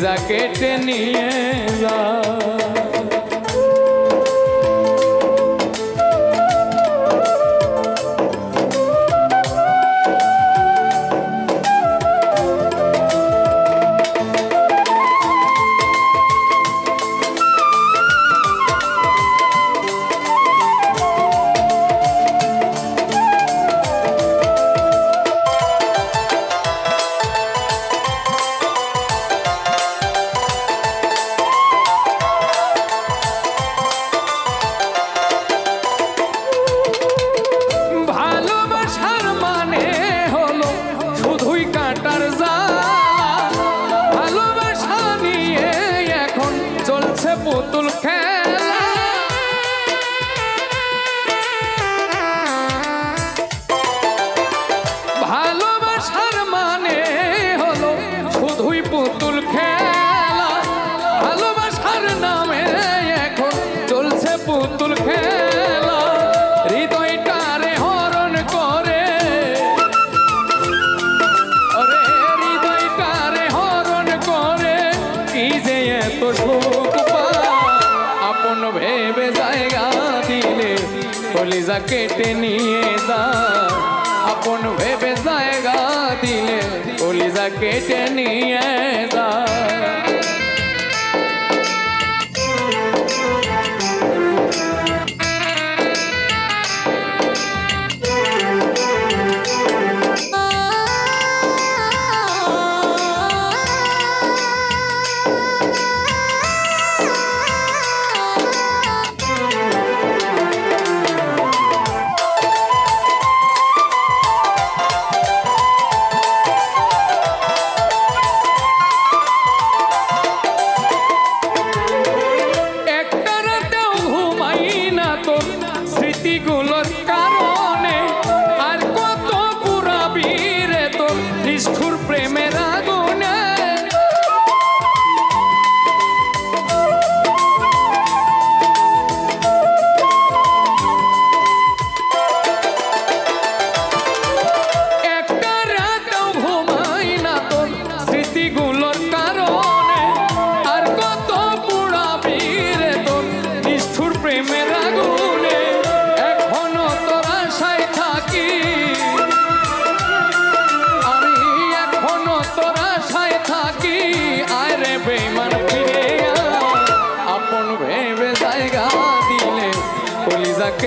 কলিজা কেটে নিয়ে যায় পুতুল খেলা, হৃদয়টারে হরণ করে। ওরে হৃদয়টারে হরণ করে, কি যে এত সুখ আপন ভেবে জায়গা দিলে কলিজা কেটে নিয়ে যায়। আপন ভেবে জায়গা দিলে কলিজা কেটে নিয়ে যায়।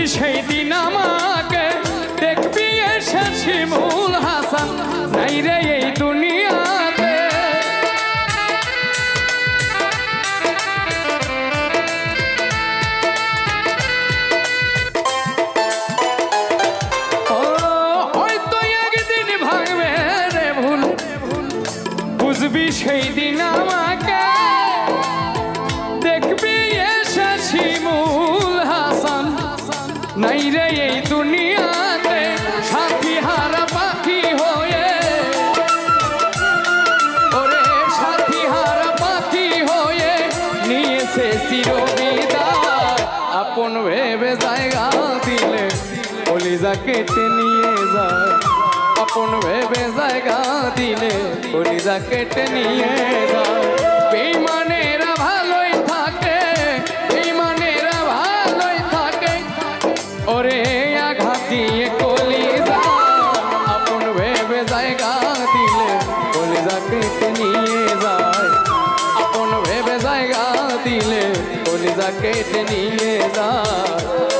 তুই সেই দিন আমাকে দেখবি এসে শিমুল হাসান। নাই রে কলিজা কেটে নিয়ে যায়। আপন ভেবে জায়গা দিলে কলিজা কেটে নিয়ে যায়। বেইমানেরা ভালোই থাকে, বেইমানেরা ভালোই থাকে। ওরে আঘাত দিয়ে কলিজা, আপন ভেবে জায়গা দিলে কলিজা কেটে নিয়ে যায়। আপন ভেবে জায়গা দিলে কলিজা কেটে নিয়ে যায়।